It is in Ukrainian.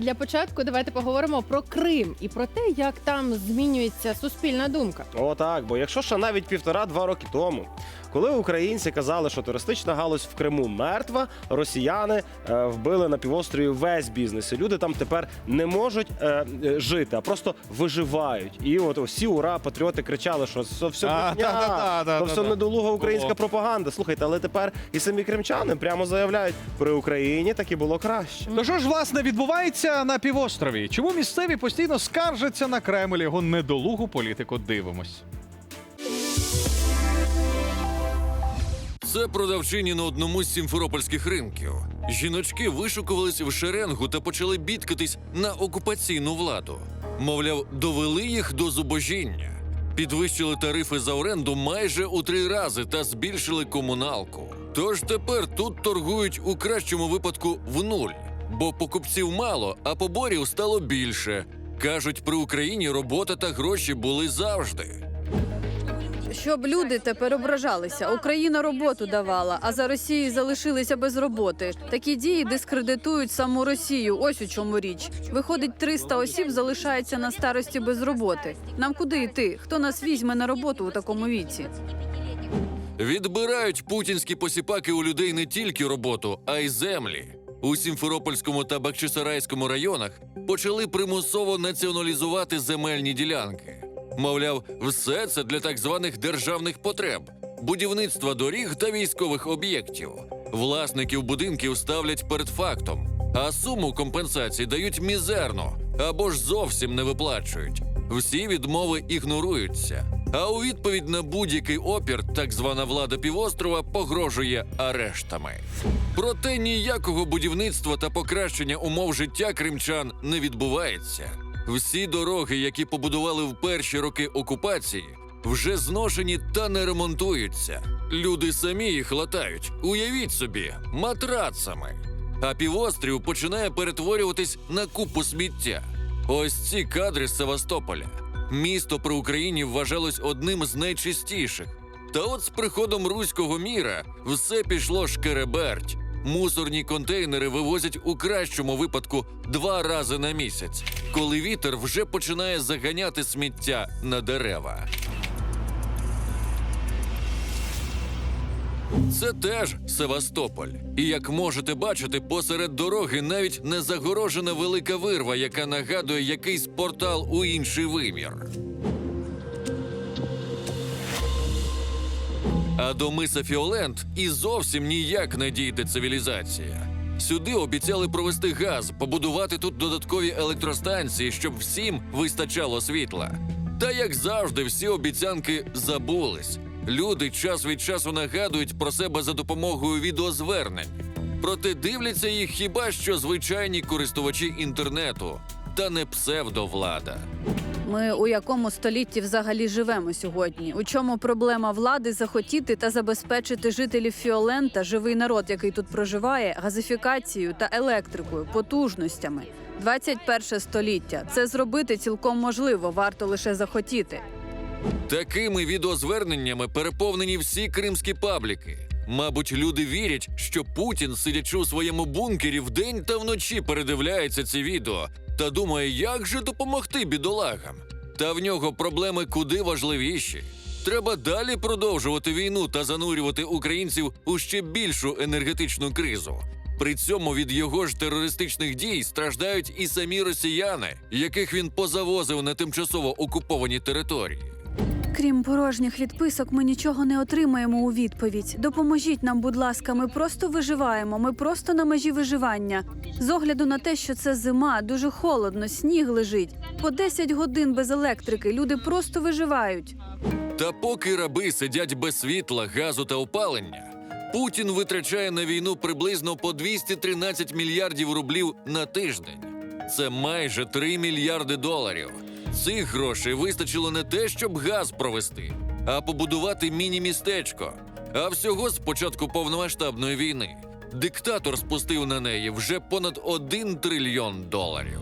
Для початку давайте поговоримо про Крим і про те, як там змінюється суспільна думка. О, так, бо якщо ще навіть півтора-два роки тому, коли українці казали, що туристична галузь в Криму мертва, росіяни е, вбили на півострові весь бізнес. І люди там тепер не можуть е, е, жити, а просто виживають. І от всі ура, патріоти кричали, що це все А, брехня, та-та-та, то все недолуга українська Було. пропаганда. Слухайте, але тепер і самі кримчани прямо заявляють, при Україні так і було краще. То що ж власне відбувається на півострові? Чому місцеві постійно скаржаться на Кремль його недолугу політику? Дивимось. Це продавчині на одному з сімферопольських ринків. Жіночки вишукувались в шеренгу та почали бідкатись на окупаційну владу. Мовляв, довели їх до зубожіння, підвищили тарифи за оренду майже у три рази та збільшили комуналку. Тож тепер тут торгують у кращому випадку в нуль, бо покупців мало, а поборів стало більше. Кажуть, при Україні робота та гроші були завжди. Щоб люди тепер ображалися, Україна роботу давала, а за Росією залишилися без роботи. Такі дії дискредитують саму Росію. Ось у чому річ. Виходить, 300 осіб залишається на старості без роботи. Нам куди йти? Хто нас візьме на роботу у такому віці? Відбирають путінські посіпаки у людей не тільки роботу, а й землі. У Сімферопольському та Бахчисарайському районах почали примусово націоналізувати земельні ділянки. Мовляв, все це для так званих державних потреб, будівництва доріг та військових об'єктів. Власників будинків ставлять перед фактом, а суму компенсації дають мізерно або ж зовсім не виплачують. Всі відмови ігноруються. А у відповідь на будь-який опір так звана влада півострова погрожує арештами. Проте ніякого будівництва та покращення умов життя кримчан не відбувається. Всі дороги, які побудували в перші роки окупації, вже зношені та не ремонтуються. Люди самі їх латають, уявіть собі, матрацами. А півострів починає перетворюватись на купу сміття. Ось ці кадри з Севастополя. Місто при Україні вважалось одним з найчистіших. Та от з приходом руського міра все пішло шкереберть. Мусорні контейнери вивозять у кращому випадку два рази на місяць, коли вітер вже починає заганяти сміття на дерева. Це теж Севастополь. І як можете бачити, посеред дороги навіть не загорожена велика вирва, яка нагадує якийсь портал у інший вимір. А до миса Фіолент і зовсім ніяк не дійде цивілізація. Сюди обіцяли провести газ, побудувати тут додаткові електростанції, щоб всім вистачало світла. Та як завжди, всі обіцянки забулись. Люди час від часу нагадують про себе за допомогою відеозвернень. Проте дивляться їх хіба що звичайні користувачі інтернету, та не псевдовлада. Ми у якому столітті взагалі живемо сьогодні? У чому проблема влади захотіти та забезпечити жителів Фіолента, живий народ, який тут проживає, газифікацією та електрикою, потужностями? 21 століття. Це зробити цілком можливо, варто лише захотіти. Такими відеозверненнями переповнені всі кримські пабліки. Мабуть, люди вірять, що Путін, сидячи у своєму бункері вдень та вночі, передивляється ці відео та думає, як же допомогти бідолагам. Та в нього проблеми куди важливіші. Треба далі продовжувати війну та занурювати українців у ще більшу енергетичну кризу. При цьому від його ж терористичних дій страждають і самі росіяни, яких він позавозив на тимчасово окуповані території. Крім порожніх відписок, ми нічого не отримаємо у відповідь. Допоможіть нам, будь ласка, ми просто виживаємо. Ми просто на межі виживання. З огляду на те, що це зима, дуже холодно, сніг лежить. По 10 годин без електрики люди просто виживають. Та поки раби сидять без світла, газу та опалення, Путін витрачає на війну приблизно по 213 мільярдів рублів на тиждень. Це майже 3 мільярди доларів. Цих грошей вистачило не те, щоб газ провести, а побудувати міні-містечко. А всього з початку повномасштабної війни диктатор спустив на неї вже понад 1 трильйон доларів.